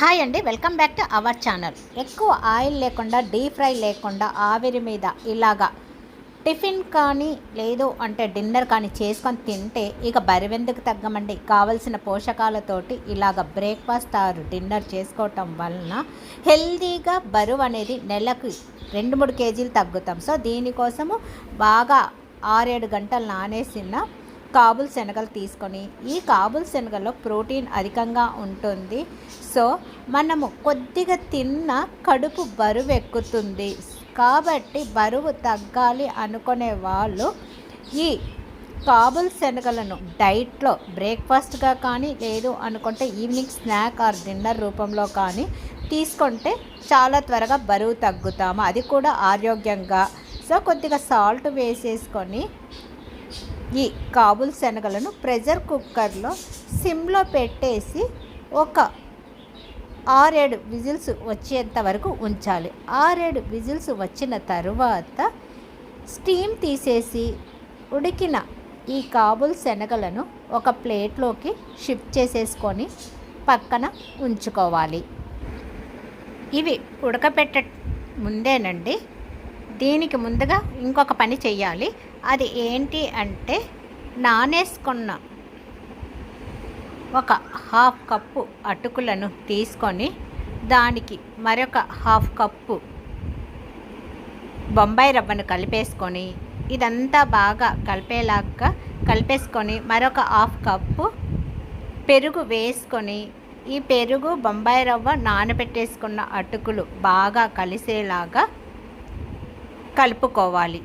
Hi అండి welcome back to our channel. ఎక్కువ oil లేకుండా డీప్ ఫ్రై లేకుండా ఆవిరి మీద ఇలాగా టిఫిన్ కానీ లేదు అంటే డిన్నర్ కానీ చేసుకొని తింటే ఇక బరివెందుకు తగ్గమండి? కావలసిన పోషకాలతోటి ఇలాగ బ్రేక్ఫాస్ట్ ఆర్ డిన్నర్ చేసుకోవటం వలన హెల్తీగా బరువు అనేది నెలకు రెండు మూడు కేజీలు తగ్గుతాం. సో దీనికోసము బాగా ఆరేడు గంటలు నానేసిన కాబుల్ శనగలు తీసుకొని ఈ కాబుల్ శనగలో ప్రోటీన్ అధికంగా ఉంటుంది. సో మనము కొద్దిగా తిన్న కడుపు బరువు ఎక్కుతుంది. కాబట్టి బరువు తగ్గాలి అనుకునే వాళ్ళు ఈ కాబుల్ శనగలను డైట్లో బ్రేక్ఫాస్ట్గా కానీ లేదు అనుకుంటే ఈవినింగ్ స్నాక్ ఆర్ డిన్నర్ రూపంలో కానీ తీసుకుంటే చాలా త్వరగా బరువు తగ్గుతాము. అది కూడా ఆరోగ్యంగా. సో కొద్దిగా సాల్ట్ వేసేసుకొని ఈ కాబుల్ శనగలను ప్రెషర్ కుక్కర్లో సిమ్లో పెట్టేసి ఒక ఆరేడు విజిల్స్ వచ్చేంత వరకు ఉంచాలి. ఆరేడు విజిల్స్ వచ్చిన తర్వాత స్టీమ్ తీసేసి ఉడికిన ఈ కాబుల్ శనగలను ఒక ప్లేట్లోకి షిఫ్ట్ చేసేసుకొని పక్కన ఉంచుకోవాలి. ఇవి ఉడకపెట్ట ముందేనండి. దీనికి ముందుగా ఇంకొక పని చేయాలి అది ఏంటి అంటే నానేసుకున్న ఒక హాఫ్ కప్పు అటుకులను తీసుకొని దానికి మరొక హాఫ్ కప్పు బొంబాయి రవ్వను కలిపేసుకొని ఇదంతా బాగా కలిపేలాగా కలిపేసుకొని మరొక హాఫ్ కప్పు పెరుగు వేసుకొని ఈ పెరుగు బొంబాయి రవ్వ నానబెట్టేసుకున్న అటుకులు బాగా కలిసేలాగా కలుపుకోవాలి.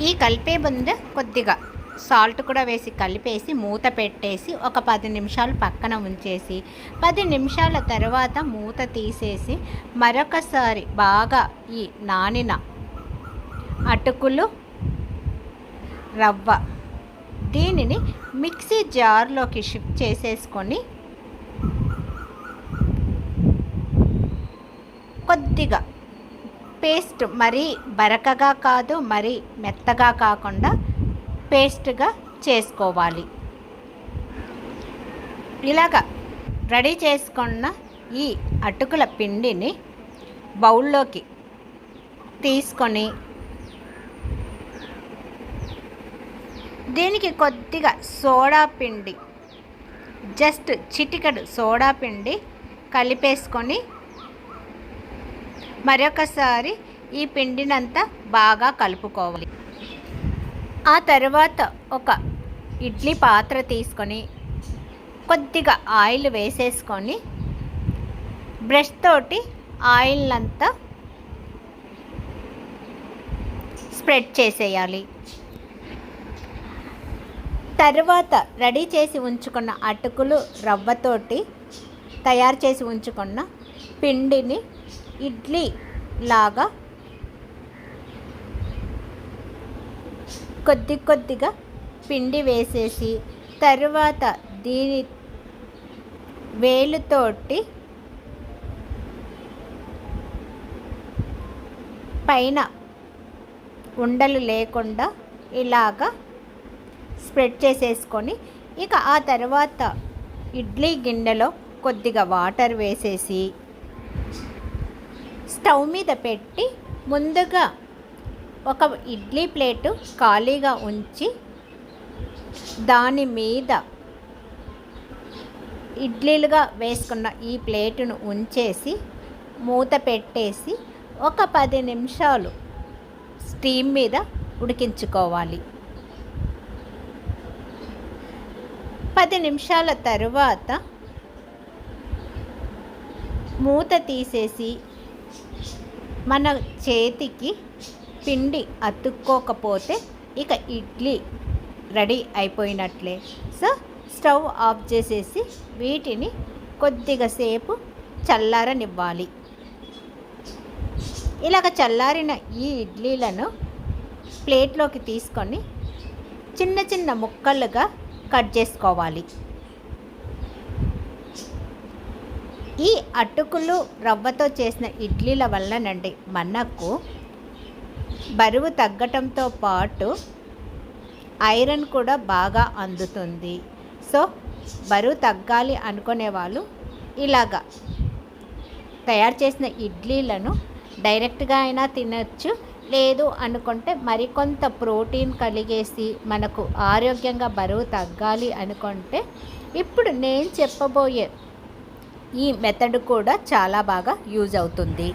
ఈ కలిపే ముందు కొద్దిగా సాల్ట్ కూడా వేసి కలిపేసి మూత పెట్టేసి ఒక పది నిమిషాలు పక్కన ఉంచేసి పది నిమిషాల తర్వాత మూత తీసేసి మరొకసారి బాగా ఈ నానిన అటుకులు రవ్వ దీనిని మిక్సీ జార్లోకి షిఫ్ట్ చేసేసుకొని కొద్దిగా పేస్ట్ మరీ బరకగా కాదు మరీ మెత్తగా కాకుండా పేస్ట్గా చేసుకోవాలి. ఇలాగ రెడీ చేసుకున్న ఈ అటుకుల పిండిని బౌల్లోకి తీసుకొని దీనికి కొద్దిగా సోడా పిండి జస్ట్ చిటికడు సోడా పిండి కలిపేసుకొని మరొకసారి ఈ పిండినంతా బాగా కలుపుకోవాలి. ఆ తర్వాత ఒక ఇడ్లీ పాత్ర తీసుకొని కొద్దిగా ఆయిల్ వేసేసుకొని బ్రష్ తోటి ఆయిల్ అంతా స్ప్రెడ్ చేసేయాలి. తర్వాత రెడీ చేసి ఉంచుకున్న అటుకులు రవ్వతోటి తయారు చేసి ఉంచుకున్న పిండిని ఇడ్లీ లాగా కొద్ది కొద్దిగా పిండి వేసేసి తర్వాత దీని వేలుతోటి పైన ఉండలు లేకుండా ఇలాగా స్ప్రెడ్ చేసేసుకొని ఇక ఆ తర్వాత ఇడ్లీ గిన్నెలో కొద్దిగా వాటర్ వేసేసి స్టవ్ మీద పెట్టి ముందుగా ఒక ఇడ్లీ ప్లేటు ఖాళీగా ఉంచి దాని మీద ఇడ్లీలుగా వేసుకున్న ఈ ప్లేటును ఉంచేసి మూత పెట్టేసి ఒక పది నిమిషాలు స్టీమ్ మీద ఉడికించుకోవాలి. పది నిమిషాల తరువాత మూత తీసేసి మన చేతికి పిండి అతుక్కోకపోతే ఇక ఇడ్లీ రెడీ అయిపోయినట్లే. సో స్టవ్ ఆఫ్ చేసేసి వీటిని కొద్దిగా సేపు చల్లారనివ్వాలి. ఇలాగ చల్లారిన ఈ ఇడ్లీలను ప్లేట్లోకి తీసుకొని చిన్న చిన్న ముక్కలుగా కట్ చేసుకోవాలి. ఈ అటుకులు రవ్వతో చేసిన ఇడ్లీల వల్లనండి మనకు బరువు తగ్గటంతో పాటు ఐరన్ కూడా బాగా అందుతుంది. సో బరువు తగ్గాలి అనుకునే వాళ్ళు ఇలాగా తయారు చేసిన ఇడ్లీలను డైరెక్ట్గా అయినా తినచ్చు లేదు అనుకుంటే మరికొంత ప్రోటీన్ కలిగేసి మనకు ఆరోగ్యంగా బరువు తగ్గాలి అనుకుంటే ఇప్పుడు నేను చెప్పబోయే ఈ మెథడ్ కూడా చాలా బాగా యూజ్ అవుతుంది.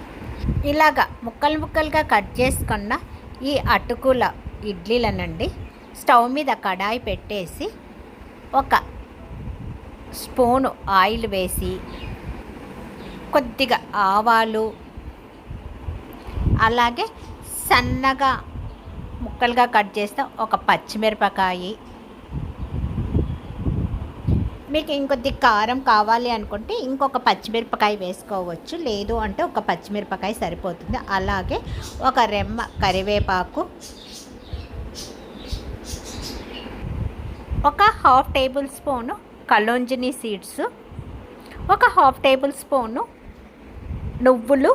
ఇలాగా ముక్కలు ముక్కలుగా కట్ చేసుకున్న ఈ అటుకుల ఇడ్లీలనండి స్టవ్ మీద కడాయి పెట్టేసి ఒక స్పూను ఆయిల్ వేసి కొద్దిగా ఆవాలు అలాగే సన్నగా ముక్కలుగా కట్ చేస్తే ఒక పచ్చిమిరపకాయి మీకు ఇంకొద్ది కారం కావాలి అనుకుంటే ఇంకొక పచ్చిమిరపకాయ వేసుకోవచ్చు. లేదు అంటే ఒక పచ్చిమిరపకాయ సరిపోతుంది. అలాగే ఒక రెమ్మ కరివేపాకు. ఒక హాఫ్ టేబుల్ స్పూను కలోంజిని సీడ్స్. ఒక హాఫ్ టేబుల్ స్పూను నువ్వులు.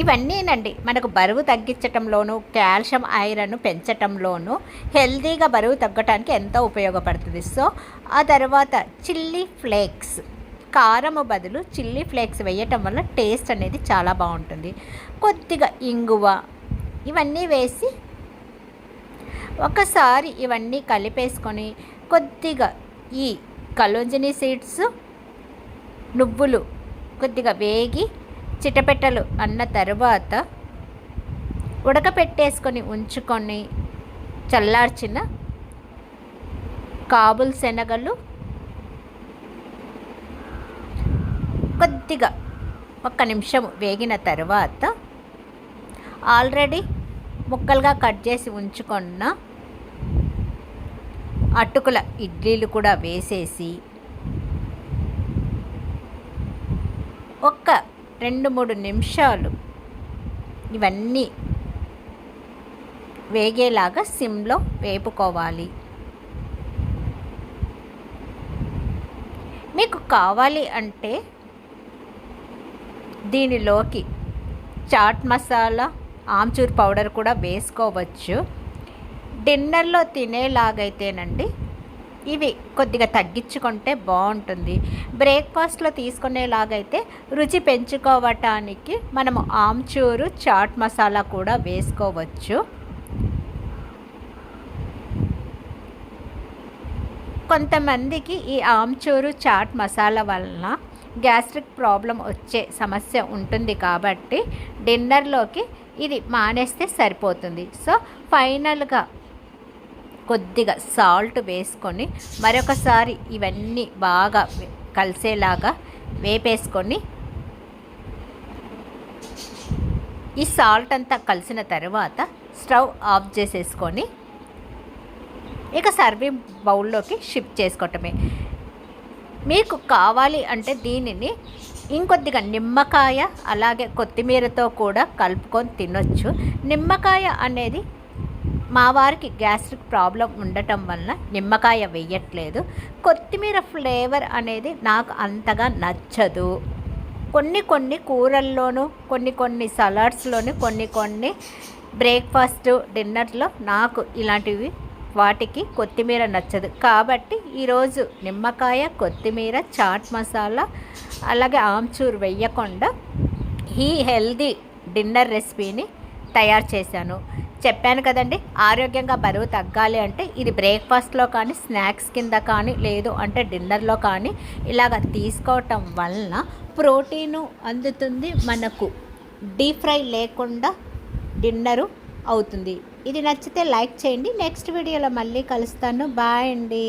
ఇవన్నీనండి. మనకు బరువు తగ్గించటంలోనూ కాల్షియం ఐరన్ పెంచటంలోనూ హెల్తీగా బరువు తగ్గటానికి ఎంతో ఉపయోగపడుతుంది. సో ఆ తర్వాత చిల్లీ ఫ్లేక్స్. కారము బదులు చిల్లీ ఫ్లేక్స్ వేయటం వల్ల టేస్ట్ అనేది చాలా బాగుంటుంది. కొద్దిగా ఇంగువ ఇవన్నీ వేసి ఒకసారి ఇవన్నీ కలిపేసుకొని కొద్దిగా ఈ కలోంజిని సీడ్స్ నువ్వులు కొద్దిగా వేగి చిటపెట్టలు అన్న తర్వాత ఉడకపెట్టేసుకొని ఉంచుకొని చల్లార్చిన కాబుల్ శనగలు కొద్దిగా ఒక్క నిమిషం వేగిన తర్వాత ఆల్రెడీ ముక్కలుగా కట్ చేసి ఉంచుకున్న అటుకుల ఇడ్లీలు కూడా వేసేసి ఒక్క రెండు మూడు నిమిషాలు ఇవన్నీ వేగేలాగా సిమ్లో వేపుకోవాలి. మీకు కావాలి అంటే దీనిలోకి చాట్ మసాలా ఆమ్చూర్ పౌడర్ కూడా వేసుకోవచ్చు. డిన్నర్లో తినేలాగైతేనండి ఇవి కొద్దిగా తగ్గించుకుంటే బాగుంటుంది. బ్రేక్ఫాస్ట్లో తీసుకునేలాగైతే రుచి పెంచుకోవటానికి మనము ఆమ్చూరు చాట్ మసాలా కూడా వేసుకోవచ్చు. కొంతమందికి ఈ ఆమ్చూరు చాట్ మసాలా వలన గ్యాస్ట్రిక్ ప్రాబ్లం వచ్చే సమస్య ఉంటుంది కాబట్టి డిన్నర్లోకి ఇది మానేస్తే సరిపోతుంది. సో ఫైనల్గా కొద్దిగా సాల్ట్ వేసుకొని మరొకసారి ఇవన్నీ బాగా కలిసేలాగా వేపేసుకొని ఈ సాల్ట్ అంతా కలిసిన తర్వాత స్టవ్ ఆఫ్ చేసేసుకొని ఇక సర్వింగ్ బౌల్లోకి షిఫ్ట్ చేసుకోవటమే. మీకు కావాలి అంటే దీనిని ఇంకొద్దిగా నిమ్మకాయ అలాగే కొత్తిమీరతో కూడా కలుపుకొని తినొచ్చు. నిమ్మకాయ అనేది మా వారికి గ్యాస్ట్రిక్ ప్రాబ్లం ఉండటం వలన నిమ్మకాయ వేయట్లేదు. కొత్తిమీర ఫ్లేవర్ అనేది నాకు అంతగా నచ్చదు. కొన్ని కొన్ని కూరల్లోనూ కొన్ని కొన్ని సలాడ్స్లోను కొన్ని కొన్ని బ్రేక్ఫాస్ట్ డిన్నర్లో నాకు ఇలాంటివి వాటికి కొత్తిమీర నచ్చదు. కాబట్టి ఈరోజు నిమ్మకాయ కొత్తిమీర చాట్ మసాలా అలాగే ఆమ్చూర్ వేయకుండా ఈ హెల్దీ డిన్నర్ రెసిపీని తయారు చేశాను. చెప్పాను కదండి ఆరోగ్యంగా బరువు తగ్గాలి అంటే ఇది బ్రేక్ఫాస్ట్లో కానీ స్నాక్స్ కింద కానీ లేదు అంటే డిన్నర్లో కానీ ఇలాగ తీసుకోవటం వలన ప్రోటీను అందుతుంది మనకు డీప్ ఫ్రై లేకుండా డిన్నరు అవుతుంది. ఇది నచ్చితే లైక్ చేయండి. నెక్స్ట్ వీడియోలో మళ్ళీ కలుస్తాను. బాయ్ అండి.